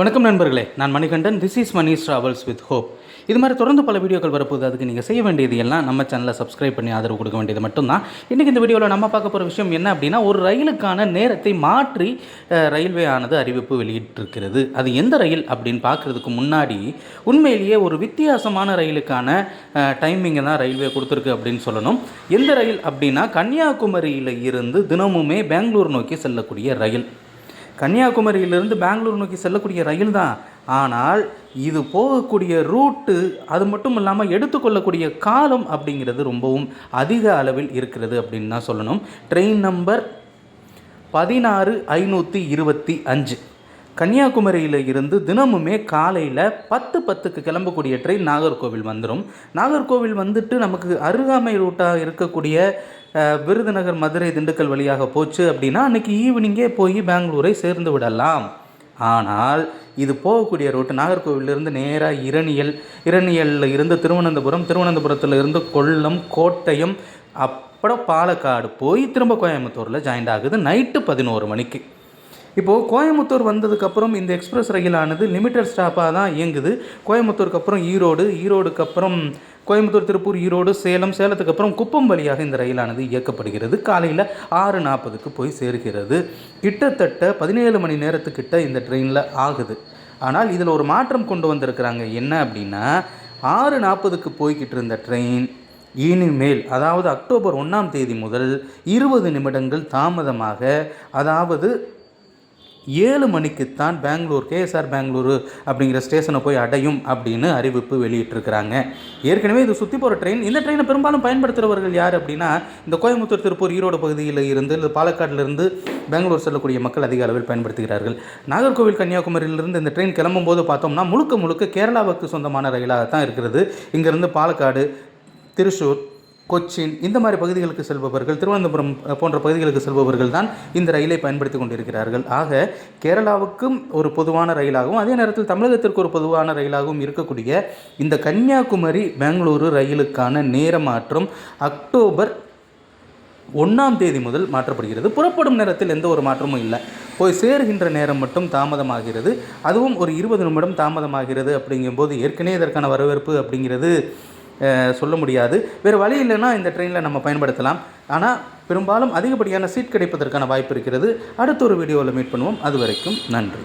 வணக்கம் நண்பர்களே நான் Manikandan. This is Mani travels with hope இது மாதிரி தொடர்ந்து பல வீடியோக்கள் வரப்போகுது. அதுக்கு நீங்கள் செய்ய வேண்டியது எல்லாம் நம்ம சேனலை சப்ஸ்கிரைப் பண்ணி ஆதரவு கொடுக்க வேண்டியது மட்டும்தான். இன்றைக்கி இந்த வீடியோவில் நம்ம பார்க்க போகிற விஷயம் என்ன அப்படின்னா ஒரு ரயிலுக்கான நேரத்தை மாற்றி ரயில்வே ஆனது அறிவிப்பு வெளியிட்டிருக்கிறது. அது எந்த ரயில் அப்படின்னு பார்க்குறதுக்கு முன்னாடி உண்மையிலேயே ஒரு வித்தியாசமான ரயிலுக்கான டைமிங்கை தான் ரயில்வே கொடுத்துருக்கு அப்படின்னு சொல்லணும். எந்த ரயில் அப்படின்னா கன்னியாகுமரியில் இருந்து தினமுமே பெங்களூர் நோக்கி செல்லக்கூடிய ரயில். கன்னியாகுமரியிலிருந்து பெங்களூர் நோக்கி செல்லக்கூடிய ரயில் தான். ஆனால் இது போகக்கூடிய ரூட்டு அது மட்டும் இல்லாமல் எடுத்துக்கொள்ளக்கூடிய காலம் அப்படிங்கிறது ரொம்பவும் அதிக அளவில் இருக்கிறது அப்படின்னு தான் சொல்லணும். ட்ரெயின் நம்பர் பதினாறு ஐநூற்றி இருபத்தி அஞ்சு. கன்னியாகுமரியில் இருந்து தினமுமே காலையில் பத்து பத்துக்கு கிளம்பக்கூடிய ட்ரெயின் நாகர்கோவில் வந்துடும் நாகர்கோவில் வந்துட்டு நமக்கு அருகாமை ரூட்டாக இருக்கக்கூடிய விருதுநகர் மதுரை திண்டுக்கல் வழியாக போச்சு அப்படின்னா அன்றைக்கி ஈவினிங்கே போய் பெங்களூரை சேர்ந்து விடலாம். ஆனால் இது போகக்கூடிய ரூட்டு நாகர்கோவிலிருந்து நேராக இரணியல். இரணியலில் இருந்து திருவனந்தபுரம் திருவனந்தபுரத்தில் இருந்து கொல்லம் கோட்டயம் அப்புறம் பாலக்காடு போய் திரும்ப கோயம்புத்தூரில் ஜாயின்ட் ஆகுது நைட்டு பதினோரு மணிக்கு. இப்போது கோயம்புத்தூர் வந்ததுக்கப்புறம் இந்த எக்ஸ்பிரஸ் ரயிலானது லிமிட்டட் ஸ்டாப்பாக தான் இயங்குது. கோயம்புத்தூருக்கு அப்புறம் ஈரோடு ஈரோடுக்கு அப்புறம் கோயம்புத்தூர் திருப்பூர் ஈரோடு சேலம் சேலத்துக்கு அப்புறம் குப்பம் வழியாக இந்த ரயிலானது இயக்கப்படுகிறது. காலையில் ஆறு நாற்பதுக்கு போய் சேர்கிறது. கிட்டத்தட்ட பதினேழு மணி நேரத்துக்கிட்ட இந்த ட்ரெயினில் ஆகுது. ஆனால் இதில் ஒரு மாற்றம் கொண்டு வந்திருக்கிறாங்க. என்ன அப்படின்னா ஆறு நாற்பதுக்கு போய்கிட்டு இருந்த ட்ரெயின் இனிமேல் அதாவது அக்டோபர் ஒன்றாம் தேதி முதல் இருபது நிமிடங்கள் தாமதமாக அதாவது ஏழு மணிக்குத்தான் பெங்களூர் கேஎஸ்ஆர் பெங்களூரு அப்படிங்கிற ஸ்டேஷனை போய் அடையும் அப்படின்னு அறிவிப்பு வெளியிட்டிருக்கிறாங்க. ஏற்கனவே இது சுற்றி போகிற ட்ரெயின் இந்த ட்ரெயினை பெரும்பாலும் பயன்படுத்துகிறவர்கள் யார் அப்படின்னா இந்த கோயம்புத்தூர் திருப்பூர் ஈரோடு பகுதியில் இருந்து இல்லை பாலக்காட்டிலிருந்து பெங்களூர் செல்லக்கூடிய மக்கள் அதிக அளவில் பயன்படுத்துகிறார்கள். நாகர்கோவில் கன்னியாகுமரியிலிருந்து இந்த ட்ரெயின் கிளம்பும் போது பார்த்தோம்னா முழுக்க முழுக்க கேரளாவுக்கு சொந்தமான ரயிலாக தான் இருக்கிறது. இங்கேருந்து பாலக்காடு திருச்சூர் கொச்சின் இந்த மாதிரி பகுதிகளுக்கு செல்பவர்கள் திருவனந்தபுரம் போன்ற பகுதிகளுக்கு செல்பவர்கள் தான் இந்த ரயிலை பயன்படுத்தி கொண்டிருக்கிறார்கள். ஆக கேரளாவுக்கும் ஒரு பொதுவான ரயிலாகவும் அதே நேரத்தில் தமிழகத்திற்கு ஒரு பொதுவான ரயிலாகவும் இருக்கக்கூடிய இந்த கன்னியாகுமரி பெங்களூரு ரயிலுக்கான நேர மாற்றம் அக்டோபர் ஒன்றாம் தேதி முதல் மாற்றப்படுகிறது. புறப்படும் நேரத்தில் எந்த ஒரு மாற்றமும் இல்லை. போய் சேருகின்ற நேரம் மட்டும் தாமதமாகிறது. அதுவும் ஒரு இருபது நிமிடம் தாமதமாகிறது அப்படிங்கும்போது ஏற்கனவே இதற்கான வரவேற்பு அப்படிங்கிறது சொல்ல முடியாது. வேறு வழி இல்லைன்னா இந்த ட்ரெயினில் நம்ம பயன்படுத்தலாம். ஆனால் பெரும்பாலும் அதிகப்படியான சீட் கிடைப்பதற்கான வாய்ப்பு இருக்கிறது. அடுத்த ஒரு வீடியோவில் மீட் பண்ணுவோம். அது வரைக்கும் நன்றி.